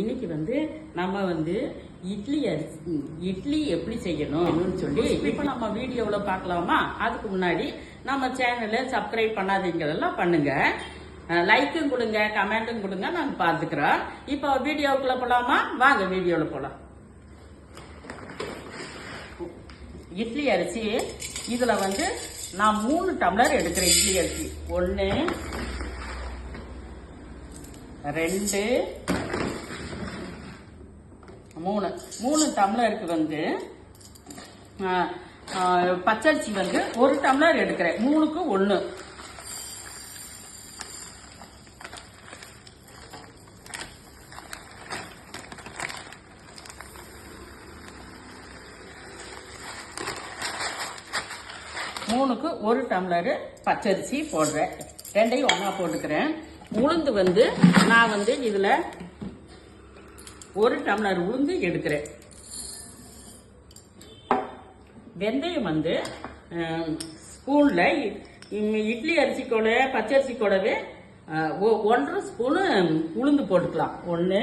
இன்னைக்கு வந்து நம்ம வந்து இட்லி அரிசி இட்லி எப்படி செய்யணும்னு சொல்லி இப்போ நம்ம வீடியோவில் பார்க்கலாமா? அதுக்கு முன்னாடி நம்ம சேனலை சப்ஸ்கிரைப் பண்ணாதீங்களெல்லாம் பண்ணுங்க. லைக்கும் கொடுங்க கமெண்ட்டும் கொடுங்க நாங்கள் பார்த்துக்கிறோம் இப்போ வீடியோவுக்குள்ள போகலாமா வாங்க வீடியோவில் போகலாம் இட்லி அரிசி இதில் வந்து நான் மூணு டம்ளர் எடுக்கிறேன் இட்லி அரிசி. ஒன்று ரெண்டு மூணு. மூணு டம்ளருக்கு வந்து பச்சரிசி வந்து ஒரு டம்ளர் எடுக்கிறேன். மூணுக்கு ஒன்று மூணுக்கு ஒரு டம்ளரு பச்சரிசி போடுறேன். ரெண்டையும் ஒன்றா போட்டுக்கிறேன். உளுந்து வந்து நான் வந்து இதில் ஒரு டம்ளர் உளுந்து எடுக்கிறேன். வெந்தயம் வந்து ஸ்பூனில் இட்லி அரிசி கூட பச்சரிசி கூடவே ஒ- ஒன்றரை ஸ்பூனு உளுந்து போட்டுக்கலாம். ஒன்று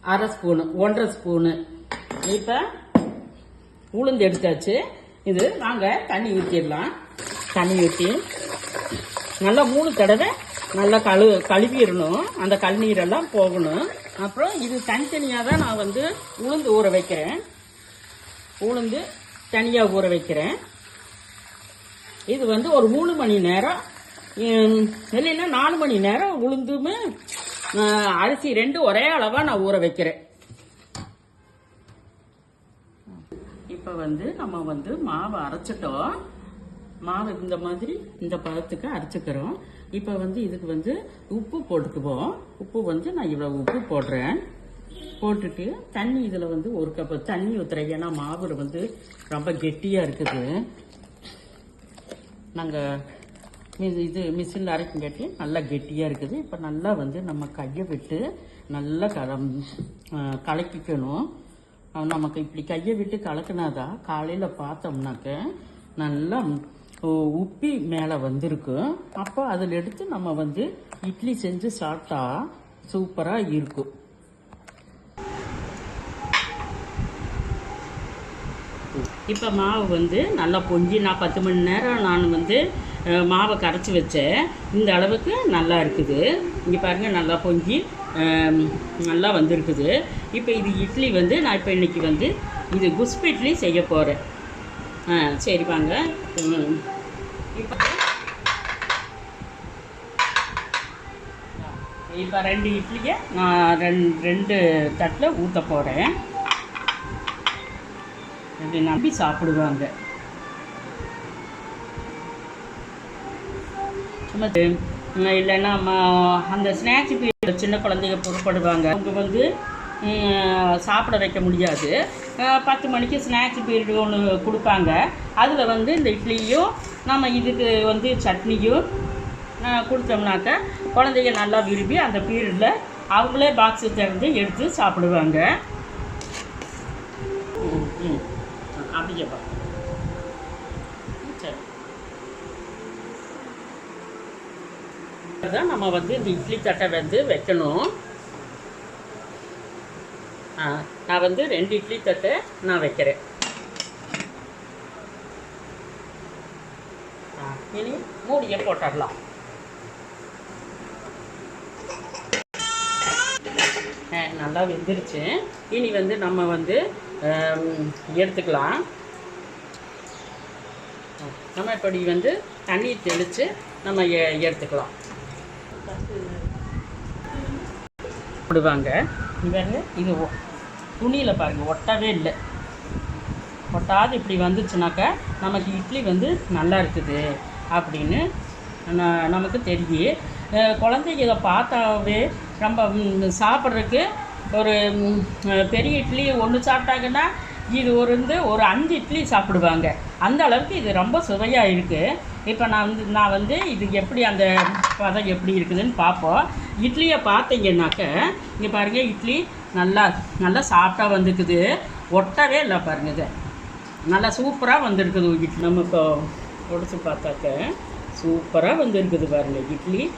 அரை ஸ்பூனு ஒன்றரை ஸ்பூனு. இப்போ உளுந்து எடுத்தாச்சு. இது நாங்கள் தண்ணி ஊற்றிடலாம் தண்ணி ஊற்றி நல்லா மூணு தடவை நல்லா கழு கழுவிடணும். அந்த கழுநீரெல்லாம் போகணும். அப்புறம் இது தனித்தனியாக தான் நான் வந்து உளுந்து ஊற வைக்கிறேன். உளுந்து தனியாக ஊற வைக்கிறேன். இது வந்து ஒரு மூணு மணி நேரம் இல்லைன்னா நாலு மணி நேரம் உளுந்துமே அரிசி ரெண்டு ஒரே அளவாக நான் ஊற வைக்கிறேன். இப்போ வந்து நம்ம வந்து மாவை அரைச்சிட்டோம். மாவு இந்த மாதிரி இந்த பதத்துக்கு அரைச்சிக்கிறோம். இப்போ வந்து இதுக்கு வந்து உப்பு போட்டுக்குவோம். உப்பு வந்து நான் இவ்வளோ உப்பு போடுறேன். போட்டுட்டு தண்ணி இதில் வந்து ஒரு கப்பு தண்ணி ஊற்றுறேன் ஏன்னா மாவு வந்து ரொம்ப கெட்டியாக இருக்குது. நாங்கள் இது மிஷினில் அரைக்கங்காட்டி நல்லா கெட்டியாக இருக்குது. இப்போ நல்லா வந்து நம்ம கையை விட்டு நல்லா கலம் கலக்கிக்கணும். நமக்கு இப்படி கையை விட்டு கலக்கினாதான் காலையில் பார்த்தோம்னாக்க நல்லா உப்பி மேலே வந்திருக்கு. அப்போ அதில் எடுத்து நம்ம வந்து இட்லி செஞ்சு சாப்பிட்டா சூப்பராக இருக்கும் இப்போ மாவு வந்து நல்லா பொங்கி நான் பத்து மணி நேரம் நான் வந்து மாவை கரைச்சி வச்சேன். இந்த அளவுக்கு நல்லா இருக்குது. இங்கே பாருங்கள் நல்லா பொங்கி நல்லா வந்திருக்குது. இப்போ இது இட்லி வந்து நான் இப்போ இன்றைக்கி வந்து இது குஸ்பு இட்லி செய்ய போகிறேன் ஆ சரி வாங்க. இப்போ ரெண்டு இட்லியை நான் ரெண்டு ரெண்டு தட்டில் ஊற்ற போகிறேன் அப்படி நம்பி சாப்பிடுவாங்க. சும்மா இல்லைன்னா அந்த ஸ்நாக்ஸ் சின்ன குழந்தைங்க பொருட்படுவாங்க. அவங்க வந்து சாப்பிட வைக்க முடியாது. பத்து மணிக்கு ஸ்நாக்ஸ் பீரியட் ஒன்று கொடுப்பாங்க. அதில் வந்து இந்த இட்லியும் நம்ம இதுக்கு வந்து சட்னியும் கொடுத்தோம்னாக்க குழந்தைங்க நல்லா விரும்பி அந்த பீரியடில் அவங்களே பாக்ஸை திறந்து எடுத்து சாப்பிடுவாங்க. அப்படியேப்பா சரி. தான் நம்ம வந்து இந்த இட்லி தட்டை வந்து வைக்கணும். நான் வந்து ரெண்டு இட்லி தட்டை நான் வைக்கிறேன். ஆ இனி மூடியை போட்டுடலாம். ஆ, நல்லா வெந்துருச்சு. இனி வந்து நம்ம வந்து எடுத்துக்கலாம். நம்ம இப்படி வந்து தண்ணி தெளித்து நம்ம எடுத்துக்கலாம். போடுவாங்க. பாருங்க இது துணியில் பாருங்கள் ஒட்டவே இல்லை. ஒட்டாது இப்படி வந்துச்சுனாக்கா நமக்கு இட்லி வந்து நல்லா இருக்குது அப்படின்னு நமக்கு தெரியும் குழந்தைங்க இதை பார்த்தாவே ரொம்ப சாப்பிட்றதுக்கு ஒரு பெரிய இட்லி ஒன்று சாப்பிட்டாங்கன்னா இது ஒரு வந்து ஒரு அஞ்சு இட்லி சாப்பிடுவாங்க. அந்த அளவுக்கு இது ரொம்ப சுவையாக இருக்குது இப்போ நான் வந்து நான் வந்து இது எப்படி அந்த பதம் எப்படி இருக்குதுன்னு பார்ப்போம். இட்லியை பார்த்தீங்கன்னாக்க இங்கே பாருங்கள் இட்லி நல்லா நல்லா சாஃப்டாக வந்துருக்குது. ஒட்டவே இல்லை பாருங்க இது. நல்லா சூப்பராக வந்திருக்குது இட்லி. நம்ம இப்போ உடச்சி பார்த்தாக்க சூப்பராக வந்திருக்குது பாருங்கள் இட்லி.